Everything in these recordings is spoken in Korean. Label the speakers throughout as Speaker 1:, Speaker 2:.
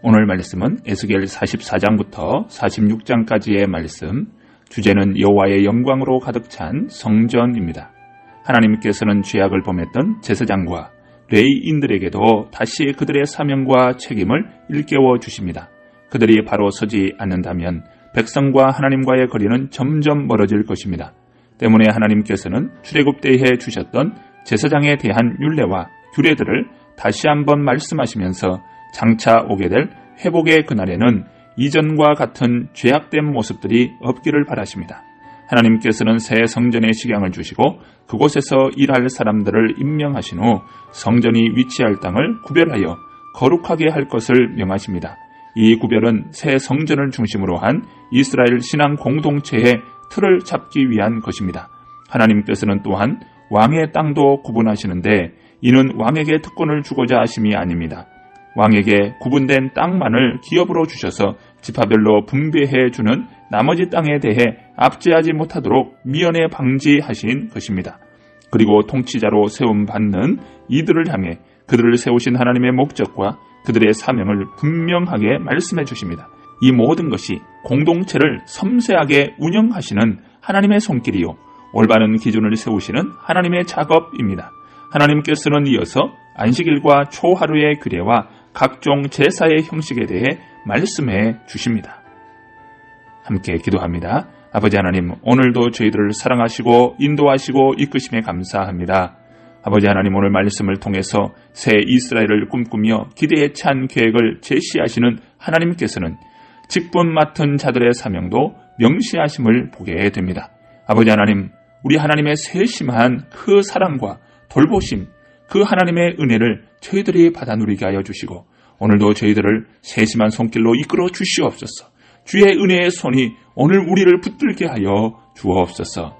Speaker 1: 오늘 말씀은 에스겔 44장부터 46장까지의 말씀, 주제는 여호와의 영광으로 가득 찬 성전입니다. 하나님께서는 죄악을 범했던 제사장과 레이인들에게도 다시 그들의 사명과 책임을 일깨워 주십니다. 그들이 바로 서지 않는다면 백성과 하나님과의 거리는 점점 멀어질 것입니다. 때문에 하나님께서는 출애굽 때에 주셨던 제사장에 대한 율례와 규례들을 다시 한번 말씀하시면서 장차 오게 될 회복의 그날에는 이전과 같은 죄악된 모습들이 없기를 바라십니다. 하나님께서는 새 성전의 식양을 주시고 그곳에서 일할 사람들을 임명하신 후 성전이 위치할 땅을 구별하여 거룩하게 할 것을 명하십니다. 이 구별은 새 성전을 중심으로 한 이스라엘 신앙 공동체의 틀을 잡기 위한 것입니다. 하나님께서는 또한 왕의 땅도 구분하시는데 이는 왕에게 특권을 주고자 하심이 아닙니다. 왕에게 구분된 땅만을 기업으로 주셔서 지파별로 분배해 주는 나머지 땅에 대해 압제하지 못하도록 미연에 방지하신 것입니다. 그리고 통치자로 세움 받는 이들을 향해 그들을 세우신 하나님의 목적과 그들의 사명을 분명하게 말씀해 주십니다. 이 모든 것이 공동체를 섬세하게 운영하시는 하나님의 손길이요. 올바른 기준을 세우시는 하나님의 작업입니다. 하나님께서는 이어서 안식일과 초하루의 규례와 각종 제사의 형식에 대해 말씀해 주십니다. 함께 기도합니다. 아버지 하나님, 오늘도 저희들을 사랑하시고 인도하시고 이끄심에 감사합니다. 아버지 하나님 오늘 말씀을 통해서 새 이스라엘을 꿈꾸며 기대에 찬 계획을 제시하시는 하나님께서는 직분 맡은 자들의 사명도 명시하심을 보게 됩니다. 아버지 하나님, 우리 하나님의 세심한 그 사랑과 돌보심, 그 하나님의 은혜를 저희들이 받아 누리게 하여 주시고 오늘도 저희들을 세심한 손길로 이끌어 주시옵소서. 주의 은혜의 손이 오늘 우리를 붙들게 하여 주옵소서.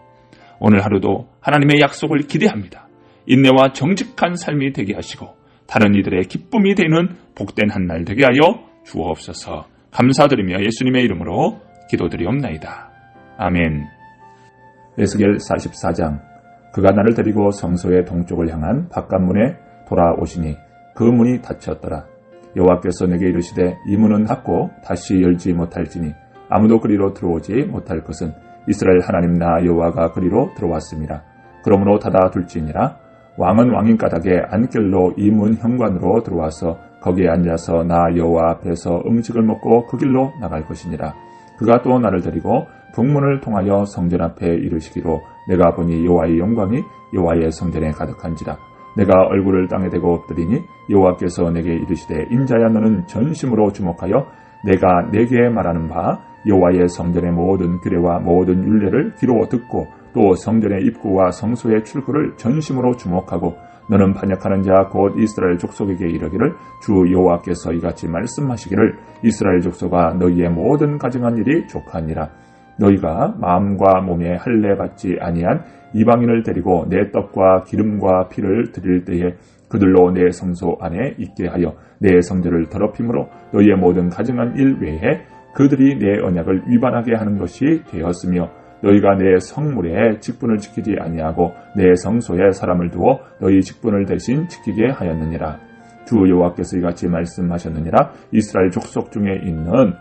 Speaker 1: 오늘 하루도 하나님의 약속을 기대합니다. 인내와 정직한 삶이 되게 하시고 다른 이들의 기쁨이 되는 복된 한 날 되게 하여 주옵소서. 감사드리며 예수님의 이름으로 기도드리옵나이다. 아멘.
Speaker 2: 에스겔 44장 그가 나를 데리고 성소의 동쪽을 향한 바깥문에 돌아오시니 그 문이 닫혔더라. 여호와께서 내게 이르시되 이 문은 닫고 다시 열지 못할지니 아무도 그리로 들어오지 못할 것은 이스라엘 하나님 나 여호와가 그리로 들어왔습니다. 그러므로 닫아 둘지니라 왕은 왕인 까닭에 안결로 이 문 현관으로 들어와서 거기에 앉아서 나 여호와 앞에서 음식을 먹고 그 길로 나갈 것이니라. 그가 또 나를 데리고 북문을 통하여 성전 앞에 이르시기로 내가 보니 여호와의 영광이 여호와의 성전에 가득한지라. 내가 얼굴을 땅에 대고 엎드리니 여호와께서 내게 이르시되 인자야 너는 전심으로 주목하여 내가 내게 말하는 바 여호와의 성전의 모든 규례와 모든 율례를 귀로 듣고 또 성전의 입구와 성소의 출구를 전심으로 주목하고 너는 반역하는 자 곧 이스라엘 족속에게 이르기를 주 여호와께서 이같이 말씀하시기를 이스라엘 족속아 너희의 모든 가정한 일이 족하니라 너희가 마음과 몸에 할례 받지 아니한 이방인을 데리고 내 떡과 기름과 피를 드릴 때에 그들로 내 성소 안에 있게 하여 내 성전을 더럽힘으로 너희의 모든 가정한 일 외에 그들이 내 언약을 위반하게 하는 것이 되었으며 너희가 내 성물에 직분을 지키지 아니하고 내 성소에 사람을 두어 너희 직분을 대신 지키게 하였느니라. 주 여호와께서 이같이 말씀하셨느니라. 이스라엘 족속 중에 있는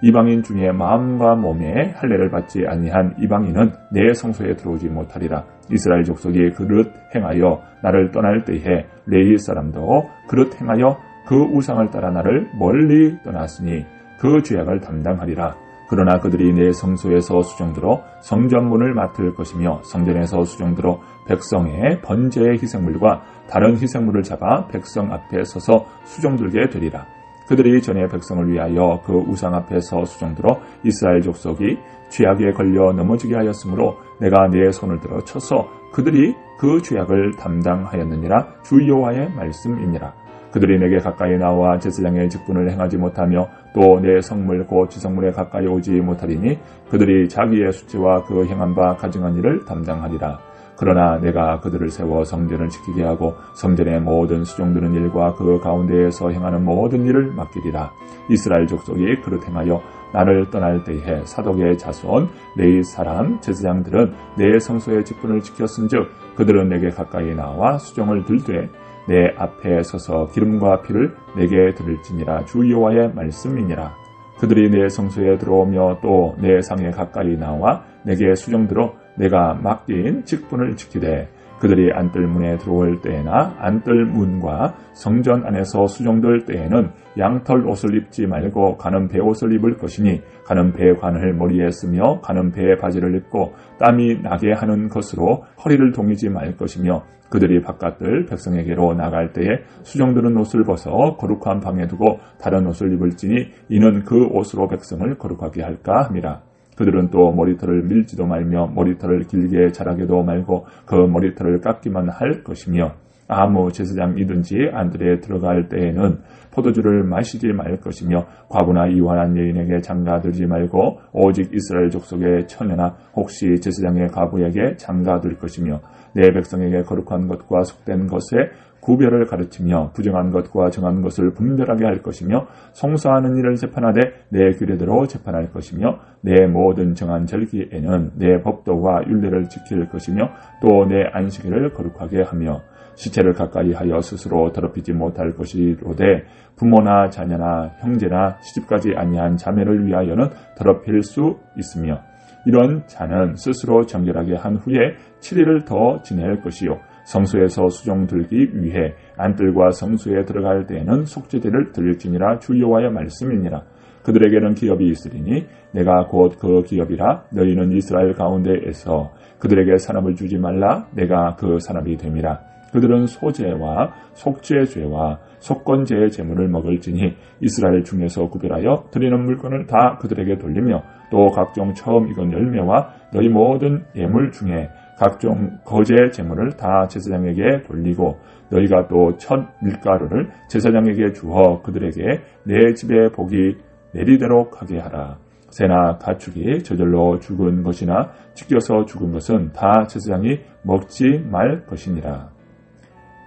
Speaker 2: 이방인 중에 마음과 몸에 할례를 받지 아니한 이방인은 내 성소에 들어오지 못하리라. 이스라엘 족속이 그릇 행하여 나를 떠날 때에 레이 사람도 그릇 행하여 그 우상을 따라 나를 멀리 떠났으니 그 죄악을 담당하리라. 그러나 그들이 내 성소에서 수종들어 성전문을 맡을 것이며 성전에서 수종들어 백성의 번제의 희생물과 다른 희생물을 잡아 백성 앞에 서서 수종들게 되리라. 그들이 전에 백성을 위하여 그 우상 앞에서 수종들어 이스라엘 족속이 죄악에 걸려 넘어지게 하였으므로 내가 내 손을 들어 쳐서 그들이 그 죄악을 담당하였느니라 주 여호와의 말씀이니라. 그들이 내게 가까이 나와 제사장의 직분을 행하지 못하며 또 내 성물 곧 지성물에 가까이 오지 못하리니 그들이 자기의 수치와 그 행한 바 가증한 일을 담당하리라. 그러나 내가 그들을 세워 성전을 지키게 하고 성전의 모든 수종드는 일과 그 가운데에서 행하는 모든 일을 맡기리라. 이스라엘 족속이 그릇 행하여 나를 떠날 때에 사독의 자손 레이 사람 제사장들은 내 성소의 직분을 지켰은즉 그들은 내게 가까이 나와 수종을 들되 내 앞에 서서 기름과 피를 내게 드릴지니라 주 여호와의 말씀이니라 그들이 내 성소에 들어오며 또 내 상에 가까이 나와 내게 수정들어 내가 맡긴 직분을 지키되 그들이 안뜰 문에 들어올 때나 안뜰 문과 성전 안에서 수종될 때에는 양털 옷을 입지 말고 가는 배 옷을 입을 것이니 가는 배관을 머리에 쓰며 가는 배에 바지를 입고 땀이 나게 하는 것으로 허리를 동이지 말 것이며 그들이 바깥들 백성에게로 나갈 때에 수종드는 옷을 벗어 거룩한 방에 두고 다른 옷을 입을지니 이는 그 옷으로 백성을 거룩하게 할까 함이라. 그들은 또 머리털을 밀지도 말며 머리털을 길게 자라게도 말고 그 머리털을 깎기만 할 것이며 아무 제사장이든지 안들에 들어갈 때에는 포도주를 마시지 말 것이며 과부나 이완한 여인에게 장가들지 말고 오직 이스라엘 족속의 처녀나 혹시 제사장의 과부에게 장가들 것이며 내 백성에게 거룩한 것과 속된 것에 구별을 가르치며 부정한 것과 정한 것을 분별하게 할 것이며 송사하는 일을 재판하되 내 규례대로 재판할 것이며 내 모든 정한 절기에는 내 법도와 율례를 지킬 것이며 또 내 안식일을 거룩하게 하며 시체를 가까이 하여 스스로 더럽히지 못할 것이로되 부모나 자녀나 형제나 시집까지 아니한 자매를 위하여는 더럽힐 수 있으며 이런 자는 스스로 정결하게 한 후에 7일을 더 지낼 것이요. 성소에서 수종 들기 위해 안뜰과 성소에 들어갈 때에는 속죄제를 드릴지니라 주 여호와의 말씀이니라. 그들에게는 기업이 있으리니 내가 곧 그 기업이라 너희는 이스라엘 가운데에서 그들에게 산업을 주지 말라. 내가 그 산업이 됨이라 그들은 소재와 속죄 죄와 속건제의 제물을 먹을지니 이스라엘 중에서 구별하여 드리는 물건을 다 그들에게 돌리며 또 각종 처음 익은 열매와 너희 모든 예물 중에 각종 거제 제물을 다 제사장에게 돌리고 너희가 또 첫 밀가루를 제사장에게 주어 그들에게 내 집에 복이 내리도록 하게 하라. 새나 가축이 저절로 죽은 것이나 찢겨서 죽은 것은 다 제사장이 먹지 말 것이니라.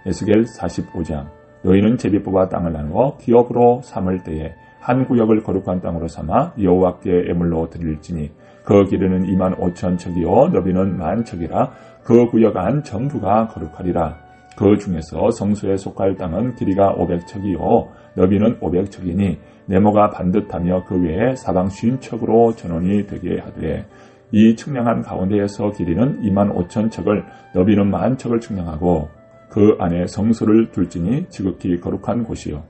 Speaker 2: 에스겔 45장 너희는 제비 뽑아 땅을 나누어 기업으로 삼을 때에 한 구역을 거룩한 땅으로 삼아 여호와께 애물로 드릴지니 그 길이는 2만 5천 척이요 너비는 만 척이라 그 구역 안 전부가 거룩하리라. 그 중에서 성소에 속할 땅은 길이가 500척이요 너비는 500척이니 네모가 반듯하며 그 외에 사방 쉰 척으로 전원이 되게 하되 이 측량한 가운데에서 길이는 2만 5천 척을 너비는 만 척을 측량하고 그 안에 성소를 둘지니 지극히 거룩한 곳이요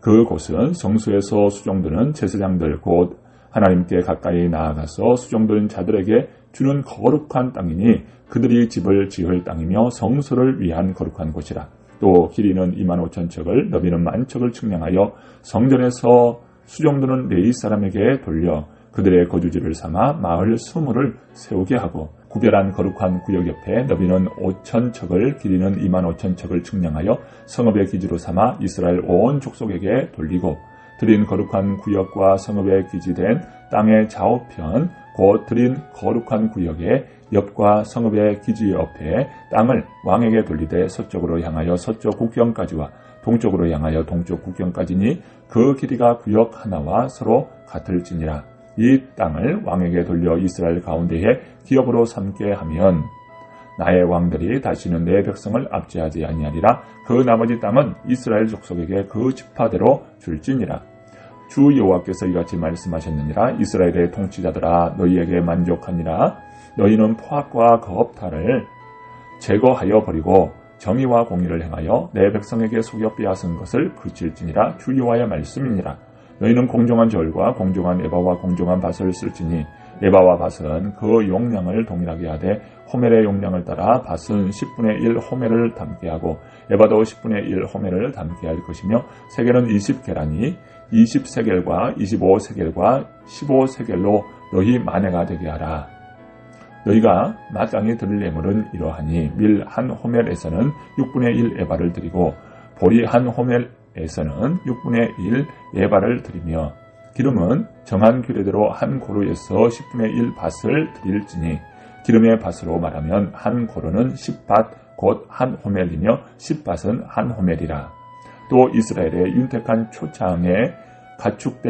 Speaker 2: 그 곳은 성소에서 수종드는 제사장들 곧 하나님께 가까이 나아가서 수종드는 자들에게 주는 거룩한 땅이니 그들이 집을 지을 땅이며 성소를 위한 거룩한 곳이라. 또 길이는 2만 5천 척을 너비는 만 척을 측량하여 성전에서 수종드는 레이 사람에게 돌려 그들의 거주지를 삼아 마을 수물을 세우게 하고 구별한 거룩한 구역 옆에 너비는 5천 척을 길이는 2만 5천 척을 측량하여 성읍의 기지로 삼아 이스라엘 온 족속에게 돌리고 드린 거룩한 구역과 성읍에 기지된 땅의 좌우편 곧 드린 거룩한 구역의 옆과 성읍의 기지 옆에 땅을 왕에게 돌리되 서쪽으로 향하여 서쪽 국경까지와 동쪽으로 향하여 동쪽 국경까지니 그 길이가 구역 하나와 서로 같을지니라. 이 땅을 왕에게 돌려 이스라엘 가운데에 기업으로 삼게 하면 나의 왕들이 다시는 내 백성을 압제하지 아니하리라. 그 나머지 땅은 이스라엘 족속에게 그 지파대로 줄지니라. 주 여호와께서 이같이 말씀하셨느니라. 이스라엘의 통치자들아 너희에게 만족하니라. 너희는 포악과 거업탈을 제거하여 버리고 정의와 공의를 행하여 내 백성에게 속여 빼앗은 것을 그칠지니라. 주 여호와의 말씀이니라. 너희는 공정한 절과 공정한 에바와 공정한 밭을 쓸지니 에바와 밭은 그 용량을 동일하게 하되 호멜의 용량을 따라 밭은 10분의 1 호멜을 담게 하고 에바도 10분의 1 호멜을 담게 할 것이며 세겔은 20계란이 20세겔과 25세겔과 15세겔로 너희 만회가 되게 하라. 너희가 마땅히 드릴 예물은 이러하니 밀 한 호멜에서는 6분의 1 에바를 드리고 보리 한 호멜 에서는 6분의 1 예발을 드리며 기름은 정한 규례대로 한 고루에서 10분의 1 밭을 드릴지니 기름의 밭으로 말하면 한 고루는 10밭 곧 한 호멜이며 10밭은 한 호멜이라. 또 이스라엘의 윤택한 초창에 가축대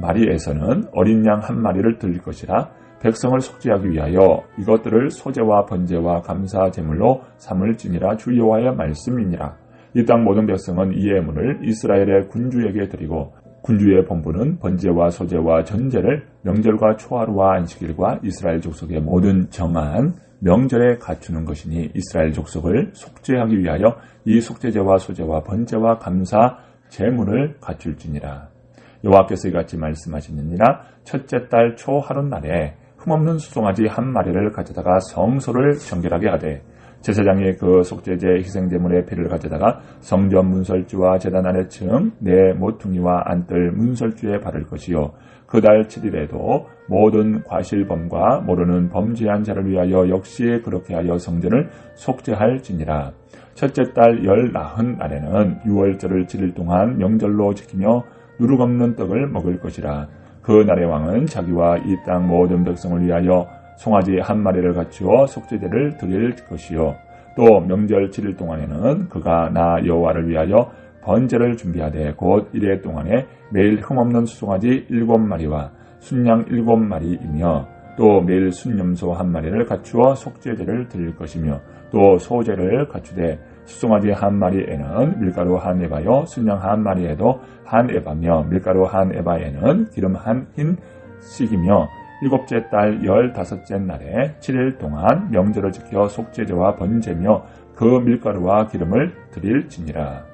Speaker 2: 200마리에서는 어린 양 한 마리를 드릴 것이라 백성을 속죄하기 위하여 이것들을 소재와 번제와 감사 제물로 삼을지니라 주 여호와의 말씀이니라. 이 땅 모든 백성은 이 예물을 이스라엘의 군주에게 드리고 군주의 본부는 번제와 소제와 전제를 명절과 초하루와 안식일과 이스라엘 족속의 모든 정한 명절에 갖추는 것이니 이스라엘 족속을 속죄하기 위하여 이 속죄제와 소제와 번제와 감사 제물을 갖출지니라. 여호와께서 이같이 말씀하시느니라 첫째 달 초하룻 날에 흠없는 수송아지 한 마리를 가져다가 성소를 정결하게 하되 제사장이 그 속죄제 희생제물의 피를 가져다가 성전 문설주와 제단 아래층 내 모퉁이와 안뜰 문설주에 바를 것이요. 그달 7일에도 모든 과실범과 모르는 범죄한 자를 위하여 역시 그렇게 하여 성전을 속죄할지니라. 첫째 달 열나흔 날에는 유월절을 7일 동안 명절로 지키며 누룩 없는 떡을 먹을 것이라. 그 날의 왕은 자기와 이 땅 모든 백성을 위하여 송아지 한 마리를 갖추어 속죄제를 드릴 것이요. 또 명절 7일 동안에는 그가 나 여호와를 위하여 번제를 준비하되 곧 이래 동안에 매일 흠없는 수송아지 일곱 마리와 순양 일곱 마리이며 또 매일 순염소 한 마리를 갖추어 속죄제를 드릴 것이며 또 소제를 갖추되 수송아지 한 마리에는 밀가루 한 에바요 순양 한 마리에도 한 에바며 밀가루 한 에바에는 기름 한 흰 씩이며 일곱째 달 열다섯째 날에 7일 동안 명절을 지켜 속죄제와 번제며 그 밀가루와 기름을 드릴지니라.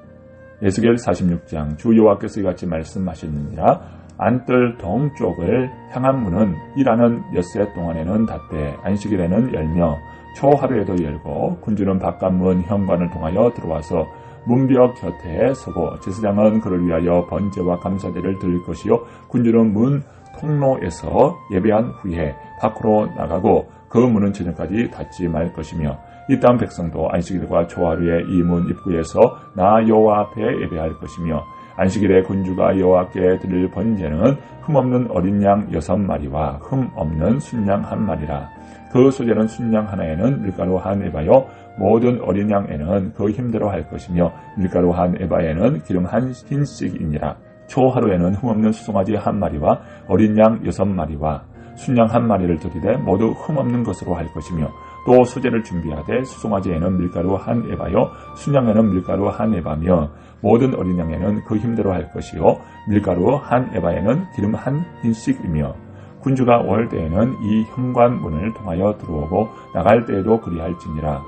Speaker 2: 예수겔 46장 주 여호와께서 이같이 말씀하셨느니라 안뜰 동쪽을 향한 문은 일하는 엿새 동안에는 닫되 안식일에는 열며 초하루에도 열고 군주는 바깥문 현관을 통하여 들어와서 문벽 곁에 서고 제사장은 그를 위하여 번제와 감사제를 드릴 것이요 군주는 문 통로에서 예배한 후에 밖으로 나가고 그 문은 저녁까지 닫지 말 것이며 이 땅 백성도 안식일과 초하루에 이 문 입구에서 나 여호와 앞에 예배할 것이며 안식일에 군주가 여호와께 드릴 번제는 흠없는 어린 양 여섯 마리와 흠없는 순양 한 마리라. 그 소재는 순양 하나에는 밀가루 한 에바요 모든 어린 양에는 그 힘대로 할 것이며 밀가루 한 에바에는 기름 한 흰씩이니라 초하루에는 흠없는 수송아지 한 마리와 어린 양 여섯 마리와 순양 한 마리를 드리되 모두 흠없는 것으로 할 것이며 또 수제를 준비하되 수송아지에는 밀가루 한 에바요 순양에는 밀가루 한 에바며 모든 어린 양에는 그 힘대로 할 것이요 밀가루 한 에바에는 기름 한 흰씩이며 군주가 올 때에는 이 현관문을 통하여 들어오고 나갈 때에도 그리할지니라.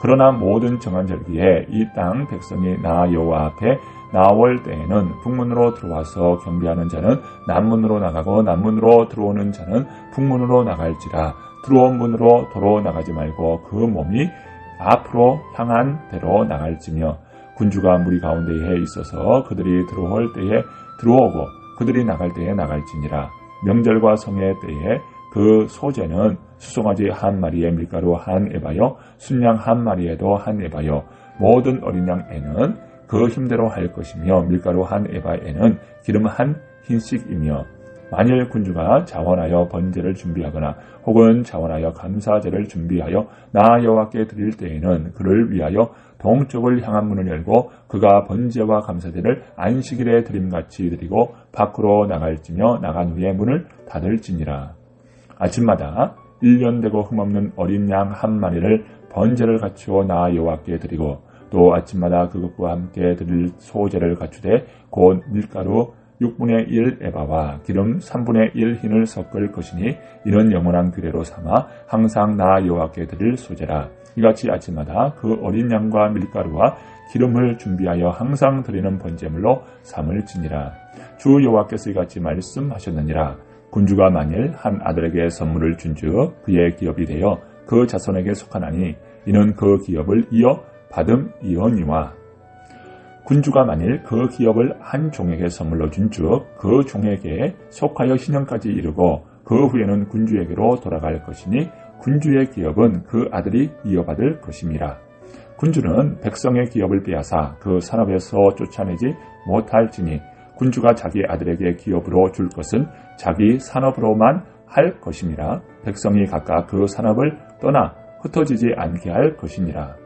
Speaker 2: 그러나 모든 정한 절기에 이 땅 백성이 나 여호와 앞에 나올 때에는 북문으로 들어와서 경비하는 자는 남문으로 나가고 남문으로 들어오는 자는 북문으로 나갈지라. 들어온 문으로 도로 나가지 말고 그 몸이 앞으로 향한 대로 나갈지며 군주가 무리 가운데에 있어서 그들이 들어올 때에 들어오고 그들이 나갈 때에 나갈지니라. 명절과 성의 때에 그 소재는 수송아지 한 마리에 밀가루 한 에바요 순양 한 마리에도 한 에바요. 모든 어린 양 에는 그 힘대로 할 것이며 밀가루 한 에바에는 기름 한 흰씩이며 만일 군주가 자원하여 번제를 준비하거나 혹은 자원하여 감사제를 준비하여 나 여호와께 드릴 때에는 그를 위하여 동쪽을 향한 문을 열고 그가 번제와 감사제를 안식일에 드림같이 드리고 밖으로 나갈지며 나간 후에 문을 닫을지니라. 아침마다 1년 되고 흠없는 어린 양 한 마리를 번제를 갖추어 나 여호와께 드리고 또 아침마다 그것과 함께 드릴 소제를 갖추되 곧 밀가루 6분의 1 에바와 기름 3분의 1 흰을 섞을 것이니 이는 영원한 규례로 삼아 항상 나 여호와께 드릴 소제라. 이같이 아침마다 그 어린 양과 밀가루와 기름을 준비하여 항상 드리는 번제물로 삼을지니라. 주 여호와께서 이같이 말씀하셨느니라. 군주가 만일 한 아들에게 선물을 준즉 그의 기업이 되어 그 자손에게 속하나니 이는 그 기업을 이어 받음이오니와 군주가 만일 그 기업을 한 종에게 선물로 준즉 그 종에게 속하여 신형까지 이르고 그 후에는 군주에게로 돌아갈 것이니 군주의 기업은 그 아들이 이어받을 것임이라. 군주는 백성의 기업을 빼앗아 그 산업에서 쫓아내지 못할지니 군주가 자기 아들에게 기업으로 줄 것은 자기 산업으로만 할 것임이라 백성이 각각 그 산업을 떠나 흩어지지 않게 할 것이니라.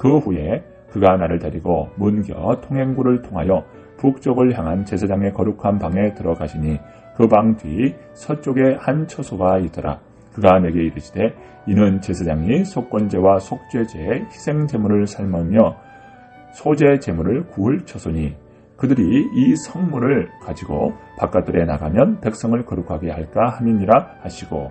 Speaker 2: 그 후에 그가 나를 데리고 문겨 통행구를 통하여 북쪽을 향한 제사장의 거룩한 방에 들어가시니 그 방 뒤 서쪽에 한 처소가 있더라. 그가 내게 이르시되 이는 제사장이 속건제와 속죄제의 희생 제물을 삶으며 소재 재물을 구울 처소니 그들이 이 성물을 가지고 바깥들에 나가면 백성을 거룩하게 할까 함이니라 하시고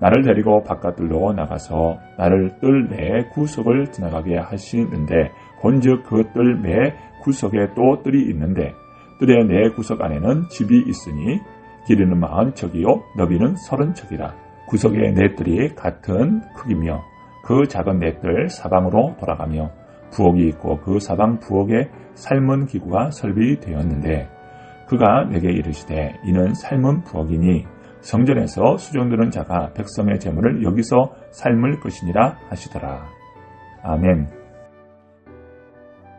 Speaker 2: 나를 데리고 바깥들로 나가서 나를 뜰 내 구석을 지나가게 하시는데 본즉 그뜰매 구석에 또 뜰이 있는데 뜰의 내 구석 안에는 집이 있으니 길이는 마흔 척이요 너비는 서른 척이라. 구석의 네 뜰이 같은 크기며 그 작은 넷들 사방으로 돌아가며 부엌이 있고 그 사방 부엌에 삶은 기구가 설비되었는데 그가 내게 이르시되 이는 삶은 부엌이니 성전에서 수종드는 자가 백성의 재물을 여기서 삶을 것이니라 하시더라. 아멘.